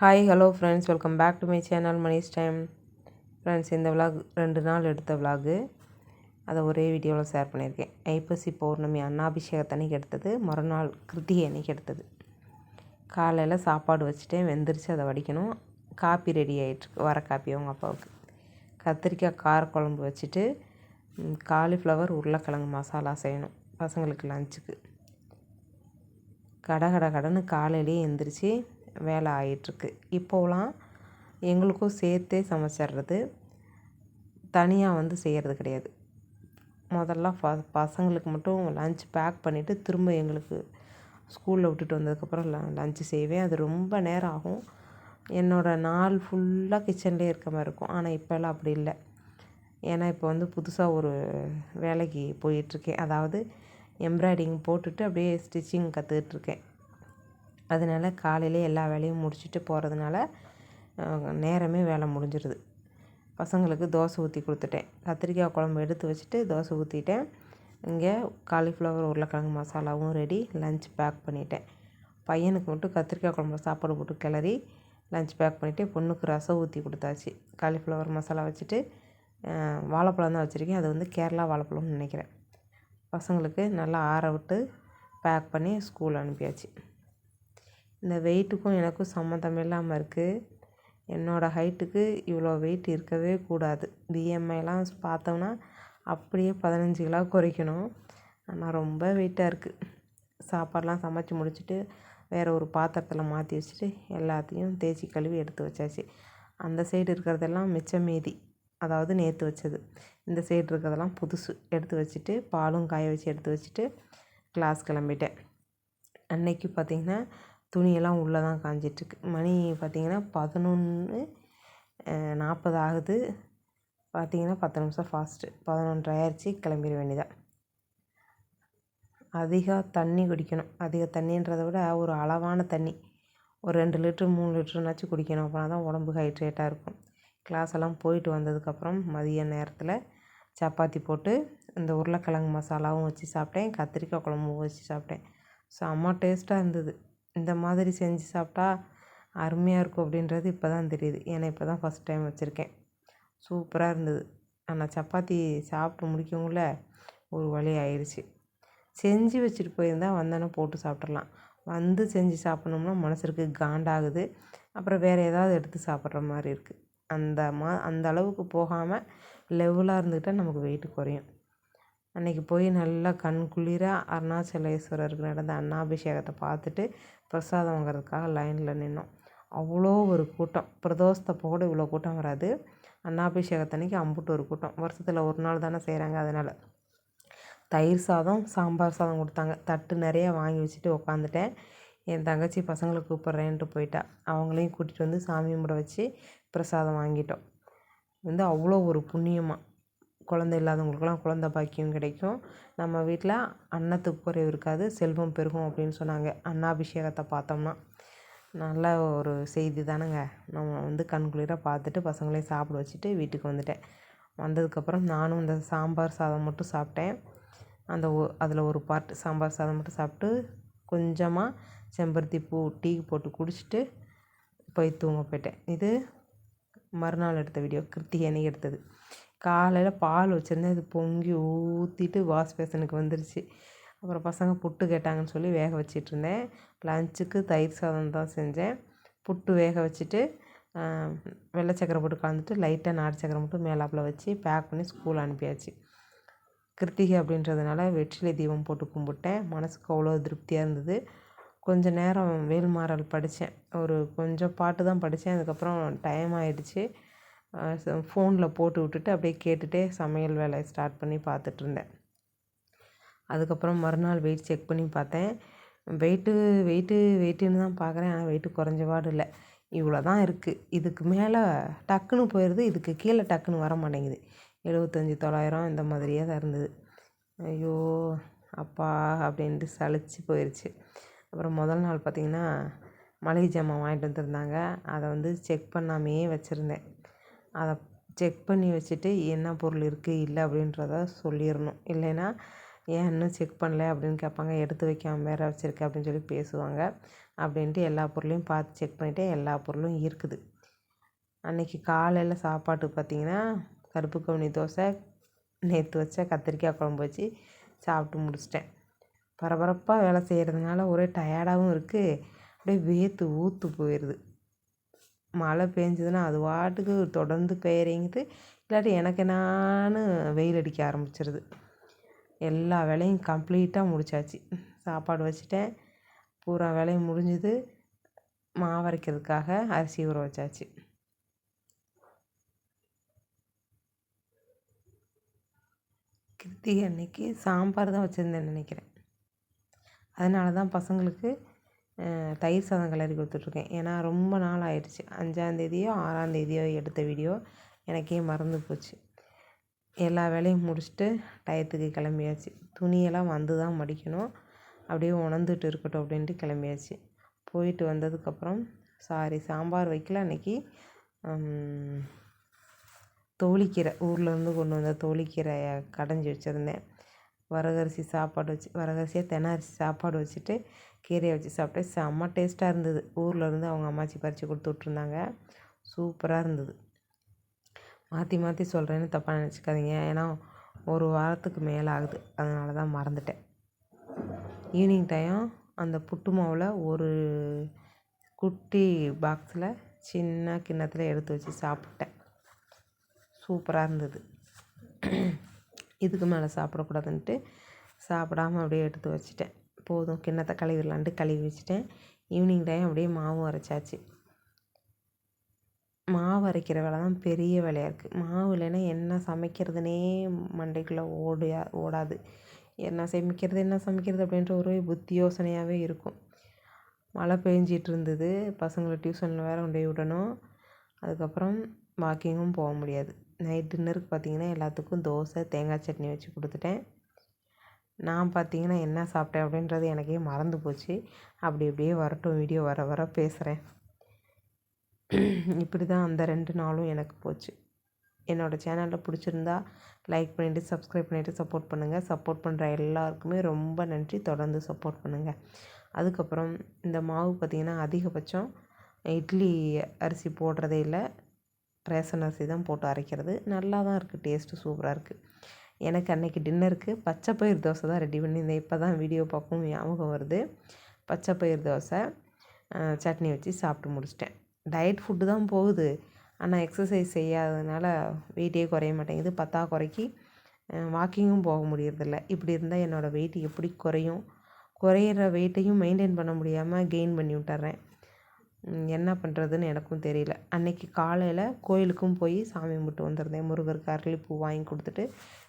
Hi hello friends welcome back to my channel Mani's time friends இந்த vlog ரெண்டு நாள் எடுத்த விலாகு அதை ஒரே வீடியோவில் ஷேர் பண்ணியிருக்கேன். ஐப்பசி பௌர்ணமி அன்னாபிஷேகத்தன்னைக்கு எடுத்தது மறுநாள் கிருத்திகை அன்னைக்கு எடுத்தது. காலையில் சாப்பாடு வச்சுட்டேன் வெந்துருச்சு அதை வடிக்கணும். காப்பி ரெடி ஆகிட்டுருக்கு வர காப்பி அவங்க அப்பாவுக்கு. கத்திரிக்காய் காரக்குழம்பு வச்சுட்டு காலிஃப்ளவர் உருளைக்கிழங்கு மசாலா செய்யணும் பசங்களுக்கு லஞ்சுக்கு கட கட கடைன்னு காலையிலேயே எந்திரிச்சு வேலை ஆகிட்டுருக்கு இப்போலாம் எங்களுக்கும் சேர்த்தே சமைச்சிட்றது தனியாக வந்து செய்கிறது கிடையாது. முதல்ல ப பசங்களுக்கு மட்டும் லஞ்ச் பேக் பண்ணிவிட்டு திரும்ப எங்களுக்கு ஸ்கூலில் விட்டுட்டு வந்ததுக்கப்புறம் ல லஞ்சு செய்வேன். அது ரொம்ப நேரம் ஆகும். என்னோடய நாள் ஃபுல்லாக கிச்சன்லேயே இருக்க மாதிரி இருக்கும். ஆனால் இப்போல்லாம் அப்படி இல்லை. ஏன்னா இப்போ வந்து புதுசாக ஒரு வேலைக்கு போயிட்டுருக்கேன். அதாவது எம்ப்ராய்டிங் போட்டுட்டு அப்படியே ஸ்டிச்சிங் கற்றுக்கிட்ருக்கேன் அதனால காலையிலே எல்லா வேலையும் முடிச்சுட்டு போகிறதுனால நேரமே வேலை முடிஞ்சிடுது பசங்களுக்கு தோசை ஊற்றி கொடுத்துட்டேன். கத்திரிக்காய் குழம்பு எடுத்து வச்சுட்டு தோசை ஊற்றிட்டேன் இங்கே காலிஃப்ளவர் உருளைக்கிழங்கு மசாலாவும் ரெடி லஞ்ச் பேக் பண்ணிட்டேன். பையனுக்கு மட்டும் கத்திரிக்காய் குழம்புல சாப்பாடு போட்டு கிளறி லஞ்ச் பேக் பண்ணிவிட்டு பொண்ணுக்கு ரசம் ஊற்றி கொடுத்தாச்சு. காலிஃப்ளவர் மசாலா வச்சுட்டு வாழைப்பழம் தான் வச்சுருக்கேன். அது வந்து கேரளா வாழைப்பழம்னு நினைக்கிறேன். பசங்களுக்கு நல்லா ஆற விட்டு பேக் பண்ணி ஸ்கூல் அனுப்பியாச்சு. இந்த வெயிட்டுக்கும் எனக்கும் சம்மந்தம் இல்லாமல் இருக்குது என்னோடய ஹைட்டுக்கு இவ்வளோ வெயிட் இருக்கவே கூடாது. பிஎம்ஐலாம் பார்த்தோம்னா அப்படியே பதினஞ்சு கிலோ குறைக்கணும். ஆனால் ரொம்ப வெயிட்டாக இருக்குது சாப்பாடெலாம் சமைச்சி முடிச்சுட்டு வேறு ஒரு பாத்திரத்தில் மாற்றி வச்சுட்டு எல்லாத்தையும் தேய்ச்சி கழுவி எடுத்து வச்சாச்சு. அந்த சைடு இருக்கிறதெல்லாம் மிச்சம் மீதி. அதாவது நேற்று வச்சது. இந்த சைடு இருக்கிறதெல்லாம் புதுசு. எடுத்து வச்சுட்டு பாலும் காய வச்சு எடுத்து வச்சுட்டு கிளாஸ் கிளம்பிட்டேன். அன்னைக்கு பார்த்திங்கன்னா துணியெல்லாம் உள்ளே தான் காஞ்சிட்ருக்கு மணி பார்த்திங்கன்னா பதினொன்று நாற்பது ஆகுது. பார்த்திங்கன்னா பத்து நிமிஷம் ஃபாஸ்ட்டு பதினொன்றரை ஆயிடுச்சு கிளம்பிட வேண்டியதான் அதிக தண்ணி குடிக்கணும். அதிக தண்ணின்றதை விட ஒரு அளவான தண்ணி. ஒரு ரெண்டு லிட்ரு மூணு லிட்டருனாச்சும் குடிக்கணும். அப்படின்னா தான் உடம்பு ஹைட்ரேட்டாக இருக்கும். கிளாஸ் எல்லாம் போயிட்டு வந்ததுக்கப்புறம் மதிய நேரத்தில் சப்பாத்தி போட்டு இந்த உருளைக்கிழங்கு மசாலாவும் வச்சு சாப்பிட்டேன். கத்திரிக்காய் குழம்பும் வச்சு சாப்பிட்டேன். செம்ம டேஸ்ட்டாக இருந்தது. இந்த மாதிரி செஞ்சு சாப்பிட்டா அருமையாக இருக்கும் அப்படின்றது இப்போ தான் தெரியுது. ஏன்னா இப்போ தான் ஃபஸ்ட் டைம் வச்சுருக்கேன். சூப்பராக இருந்தது. ஆனால் சப்பாத்தி சாப்பிட்டு முடிக்கவுங்கள ஒரு வழி ஆயிடுச்சு செஞ்சு வச்சுட்டு போயிருந்தால் வந்தோன்னே போட்டு சாப்பிட்றலாம் வந்து செஞ்சு சாப்பிட்ணோம்னா மனசுக்கு காண்டாகுது. அப்புறம் வேறு ஏதாவது எடுத்து சாப்பிட்ற மாதிரி இருக்குது அந்த மா அந்த அளவுக்கு போகாமல் லெவலாக இருந்துக்கிட்டால் நமக்கு வெயிட்டு குறையும். அன்றைக்கி போய் நல்லா கண் குளிர அருணாச்சலேஸ்வரருக்கு நடந்த அன்னாபிஷேகத்தை பார்த்துட்டு பிரசாதம் வாங்குறதுக்காக லைனில் நின்றோம் அவ்வளோ ஒரு கூட்டம். பிரதோஷத்தப்போ கூட இவ்வளோ கூட்டம் வராது. அன்னாபிஷேகத்தன்னைக்கு அம்புட்டு ஒரு கூட்டம். வருஷத்தில் ஒரு நாள் தானே செய்கிறாங்க அதனால். தயிர் சாதம் சாம்பார் சாதம் கொடுத்தாங்க. தட்டு நிறைய வாங்கி வச்சுட்டு உக்காந்துட்டேன். என் தங்கச்சி பசங்களை கூப்பிட்றேன்ட்டு போயிட்டா. அவங்களையும் கூட்டிகிட்டு வந்து சாமி கும்பிட வச்சு பிரசாதம் வாங்கிட்டோம். வந்து அவ்வளோ ஒரு புண்ணியமாக குழந்த இல்லாதவங்களுக்குலாம் குழந்த பாக்கியம் கிடைக்கும். நம்ம வீட்டில் அன்னத்துக்கு குறைவு இருக்காது செல்வம் பெருகும் அப்படின்னு சொன்னாங்க. அன்னாபிஷேகத்தை பார்த்தோம்னா. நல்ல ஒரு செய்தி தானேங்க. நம்ம வந்து கண்குளிர பார்த்துட்டு பசங்களையும் சாப்பிட வச்சுட்டு வீட்டுக்கு வந்துட்டேன். வந்ததுக்கப்புறம் நானும் இந்த சாம்பார் சாதம் மட்டும் சாப்பிட்டேன். அந்த ஒ அதில் ஒரு பார்ட் சாம்பார் சாதம் மட்டும் சாப்பிட்டு கொஞ்சமாக செம்பருத்தி பூ டீ போட்டு குடிச்சிட்டு போய் தூங்க போயிட்டேன். இது மறுநாள் எடுத்த வீடியோ கிருத்திகேனி எடுத்தது. காலையில் பால் வச்சுருந்தேன். அது பொங்கி ஊற்றிட்டு வாஷ் பேசனுக்கு வந்துருச்சு. அப்புறம் பசங்க புட்டு கேட்டாங்கன்னு சொல்லி வேக வச்சிட்ருந்தேன். லஞ்சுக்கு தயிர் சாதம் தான் செஞ்சேன். புட்டு வேக வச்சுட்டு வெள்ளை சக்கரை போட்டு கலந்துட்டு லைட்டாக நாட்டு சக்கரை மட்டும் மேலாப்பில் வச்சு பேக் பண்ணி ஸ்கூல் அனுப்பியாச்சு. கிருத்திகை அப்படின்றதுனால வெற்றிலை தீபம் போட்டு கும்பிட்டேன். மனதுக்கு அவ்வளோ திருப்தியாக இருந்தது. கொஞ்சம் நேரம் வேல்மாறல் படித்தேன் ஒரு கொஞ்சம் பாட்டு தான் படித்தேன் அதுக்கப்புறம் டைம் ஆகிடுச்சு ஃபோனில் போட்டு விட்டுட்டு அப்படியே கேட்டுகிட்டே சமையல் வேலையை ஸ்டார்ட் பண்ணி பார்த்துட்ருந்தேன் அதுக்கப்புறம் மறுநாள் வெயிட் செக் பண்ணி பார்த்தேன். வெயிட்டு வெயிட்டு வெயிட்டுன்னு தான் பார்க்குறேன். ஆனால் வெயிட்டு குறைஞ்ச பாடு இல்லை. இவ்வளோ தான் இருக்குது இதுக்கு மேலே டக்குன்னு போயிடுது இதுக்கு கீழே டக்குன்னு வர மாட்டேங்குது. எழுபத்தஞ்சி தொள்ளாயிரம் இந்த மாதிரியே தான் இருந்தது. ஐயோ அப்பா அப்படின்ட்டு சளிச்சு போயிடுச்சு அப்புறம் முதல் நாள் பார்த்திங்கன்னா மளிகை ஜாமான் வாங்கிட்டு வந்திருந்தாங்க. அதை வந்து செக் பண்ணாமையே வச்சுருந்தேன். அதை செக் பண்ணி வச்சுட்டு என்ன பொருள் இருக்குது இல்லை அப்படின்றத சொல்லிடணும் இல்லைன்னா ஏன் இன்னும் செக் பண்ணல? அப்படின்னு கேட்பாங்க. எடுத்து வைக்காமல் வேறு வச்சுருக்க அப்படின்னு சொல்லி பேசுவாங்க. அப்படின்ட்டு எல்லா பொருளையும் பார்த்து செக் பண்ணிவிட்டு எல்லா பொருளும் இருக்குது. அன்றைக்கி காலையில் சாப்பாட்டுக்கு பார்த்திங்கன்னா கருப்பு கவுனி தோசை நேற்று வச்ச கத்திரிக்காய் குழம்பு வச்சு சாப்பிட்டு முடிச்சிட்டேன். பரபரப்பாக வேலை செய்கிறதுனால ஒரே டயர்டாகவும் இருக்குது அப்படியே வேர்த்து ஊற்று போயிடுது மழை பெஞ்சதுன்னா அது பாட்டுக்கு தொடர்ந்து பெய்யறேங்குது இல்லாட்டி எனக்கு நான் வெயில் அடிக்க ஆரம்பிச்சிருது. எல்லா வேலையும் கம்ப்ளீட்டாக முடிச்சாச்சு. சாப்பாடு வச்சுட்டேன். பூரா வேலையும் முடிஞ்சுது. மாவு அரைக்கிறதுக்காக அரிசி ஊற வச்சாச்சு. கிருத்திகை அன்னைக்கு சாம்பார் தான் வச்சுருந்தேன்னு நினைக்கிறேன். அதனால தான் பசங்களுக்கு தயிர் சாதம் கிளறி கொடுத்துட்ருக்கேன். ஏன்னா ரொம்ப நாள் ஆயிடுச்சு. அஞ்சாந்தேதியோ ஆறாந்தேதியோ எடுத்த வீடியோ எனக்கே மறந்து போச்சு. எல்லா வேலையும் முடிச்சுட்டு டயத்துக்கு கிளம்பியாச்சு. துணியெல்லாம் வந்து தான் மடிக்கணும். அப்படியே உணர்ந்துட்டு இருக்கட்டும் அப்படின்ட்டு கிளம்பியாச்சு. போயிட்டு வந்ததுக்கப்புறம் சாரி சாம்பார் வைக்கல. அன்றைக்கி தோழிக்கீரை ஊர்லேருந்து கொண்டு வந்த தோழிக்கீரையை கடைஞ்சி வச்சுருந்தேன். வரகரிசி சாப்பாடு வச்சு வரகரிசியாக தென அரிசி சாப்பாடு வச்சுட்டு கீரையை வச்சு சாப்பிட்டேன் செம்ம டேஸ்ட்டாக இருந்தது. ஊரில் இருந்து அவங்க அம்மாச்சி பறித்து கொடுத்து விட்ருந்தாங்க சூப்பராக இருந்தது. மாற்றி மாற்றி சொல்கிறேன்னு தப்பாக நினச்சிக்காதீங்க. ஏன்னா ஒரு வாரத்துக்கு மேலே ஆகுது. அதனால தான் மறந்துட்டேன். ஈவினிங் டைம் அந்த புட்டு மாவில் ஒரு குட்டி பாக்ஸில் சின்ன கிண்ணத்தில் எடுத்து வச்சு சாப்பிட்டேன். சூப்பராக இருந்தது. இதுக்கு மேலே சாப்பிடக்கூடாதுன்ட்டு சாப்பிடாம அப்படியே எடுத்து வச்சுட்டேன். போதும் கிண்ணத்தை கழுவிடலான்ட்டு கழுவி வச்சுட்டேன். ஈவினிங் டைம் அப்படியே மாவு அரைச்சாச்சு. மாவு அரைக்கிற வேலை தான் பெரிய வேலையாக இருக்குது. மாவு இல்லைன்னா என்ன சமைக்கிறதுனே மண்டைக்குள்ளே ஓடியா ஓடாது. என்ன சமைக்கிறது என்ன சமைக்கிறது அப்படின்ற ஒரு புத்தி யோசனையாகவே இருக்கும். மழை பெஞ்சிட்டு இருந்தது. பசங்களை டியூஷனில் வேறு கொண்டு போய் விடணும். அதுக்கப்புறம் வாக்கிங்கும் போக முடியாது. நைட் டின்னருக்கு பார்த்திங்கன்னா எல்லாத்துக்கும் தோசை தேங்காய் சட்னி வச்சு கொடுத்துட்டேன். நான் பார்த்திங்கன்னா என்ன சாப்பிட்டேன் அப்படின்றது எனக்கே மறந்து போச்சு. அப்படி அப்படியே வரட்டும் வீடியோ வர வர பேசுகிறேன் இப்படி தான் அந்த ரெண்டு நாளும் எனக்கு போச்சு. என்னோடய சேனலில் பிடிச்சிருந்தா லைக் பண்ணிவிட்டு சப்ஸ்கிரைப் பண்ணிவிட்டு சப்போர்ட் பண்ணுங்கள் சப்போர்ட் பண்ணுற எல்லாருக்குமே ரொம்ப நன்றி. தொடர்ந்து சப்போர்ட் பண்ணுங்கள் அதுக்கப்புறம் இந்த மாவு பார்த்திங்கன்னா அதிகபட்சம் இட்லி அரிசி போடுறதே இல்லை. ரேஷன் அரிசி தான் போட்டு அரைக்கிறது. நல்லா தான் இருக்குது டேஸ்ட்டு சூப்பராக இருக்குது எனக்கு அன்றைக்கி டின்னருக்கு பச்சை பயிர் தோசை தான் ரெடி பண்ணியிருந்தேன் இப்போ தான் வீடியோ பார்க்கவும் ஞாபகம் வருது. பச்சை பயிர் தோசை சட்னி வச்சு சாப்பிட்டு முடிச்சிட்டேன். டயட் ஃபுட்டு தான் போகுது. ஆனால் எக்ஸசைஸ் செய்யாததுனால வெயிட்டே குறைய மாட்டேங்குது பத்தா குறைக்கி. வாக்கிங்கும் போக முடியறதில்ல. இப்படி இருந்தால் என்னோடய வெயிட் எப்படி குறையும்? குறையிற வெயிட்டையும் மெயின்டைன் பண்ண முடியாமல் கெயின் பண்ணி விட்டுறேன். என்ன பண்ணுறதுன்னு எனக்கும் தெரியல. அன்றைக்கி காலையில் கோயிலுக்கும் போய் சாமி கும்பிட்டு வந்திருந்தேன். முருகருக்கு அரளிப்பூ வாங்கி கொடுத்துட்டு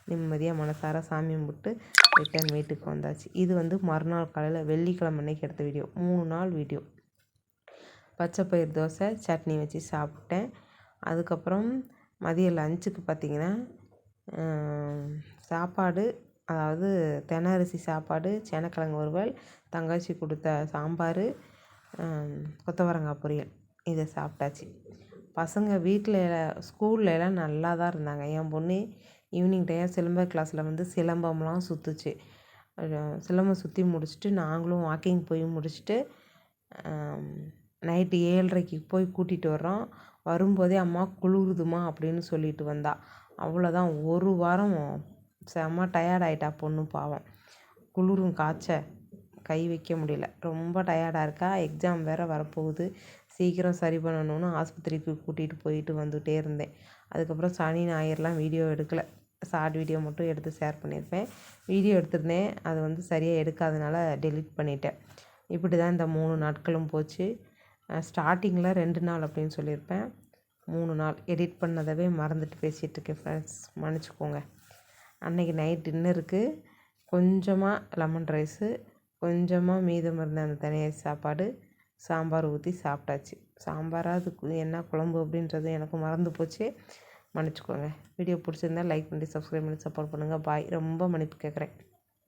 நிம்மதியாக மனசார சாமி கும்பிட்டு ரிட்டன் வீட்டுக்கு வந்தாச்சு. இது வந்து மறுநாள் காலையில் வெள்ளிக்கிழமை அன்னைக்கு எடுத்த வீடியோ மூணு நாள் வீடியோ பச்சை பயிர் தோசை சட்னி வச்சு சாப்பிட்டேன். அதுக்கப்புறம் மதியம் லஞ்சுக்கு பார்த்திங்கன்னா சாப்பாடு அதாவது தென அரிசி சாப்பாடு சேனக்கிழங்கு வறுவல் தங்கச்சி கொடுத்த சாம்பார் கொத்தவரங்காய் பொரியல். இதை சாப்பிட்டாச்சு. பசங்க வீட்டில் ஸ்கூலில் எல்லாம் நல்லா தான் இருந்தாங்க. என் பொண்ணு ஈவினிங் டைம் சிலம்ப கிளாஸில் வந்து சிலம்பம்லாம் சுற்றுச்சு சிலம்பம் சுற்றி முடிச்சுட்டு நாங்களும் வாக்கிங் போய் முடிச்சுட்டு நைட்டு ஏழரைக்கு போய் கூட்டிகிட்டு வர்றோம். வரும்போதே அம்மா குளிருதுமா அப்படின்னு சொல்லிட்டு வந்தா. அவ்வளோதான் ஒரு வாரம் செம்ம டயர்ட் ஆகிட்டா பொண்ணு பாவம். குளிரும் காய்ச்ச கை வைக்க முடியல. ரொம்ப டயர்டாக இருக்கா? எக்ஸாம் வேறு வரப்போகுது. சீக்கிரம் சரி பண்ணணும்னு ஆஸ்பத்திரிக்கு கூட்டிகிட்டு போயிட்டு வந்துகிட்டே இருந்தேன். அதுக்கப்புறம் சனி ஞாயிறுலாம் வீடியோ எடுக்கலை. ஷார்ட் வீடியோ மட்டும் எடுத்து ஷேர் பண்ணியிருப்பேன். வீடியோ எடுத்திருந்தேன். அது வந்து சரியாக எடுக்காதனால டெலிட் பண்ணிட்டேன். இப்படி தான் இந்த மூணு நாட்களும் போச்சு. ஸ்டார்டிங்கில் ரெண்டு நாள் அப்படின்னு சொல்லியிருப்பேன். மூணு நாள் எடிட் பண்ணதவே மறந்துட்டு பேசிகிட்ருக்கேன் ஃப்ரெண்ட்ஸ் மன்னிச்சிக்கோங்க. அன்றைக்கி நைட் டின்னருக்கு கொஞ்சமாக லெமன் ரைஸு கொஞ்சமாக மீதம் இருந்த அந்த தனியார் சாப்பாடு சாம்பார் ஊற்றி சாப்பிட்டாச்சு. சாம்பாராக அதுக்கு என்ன குழம்பு அப்படின்றது எனக்கு மறந்து போச்சு. மன்னிச்சிக்கோங்க. வீடியோ பிடிச்சிருந்தா லைக் பண்ணி சப்ஸ்கிரைப் பண்ணி சப்போர்ட் பண்ணுங்கள் பாய் ரொம்ப மன்னிப்பு கேட்குறேன்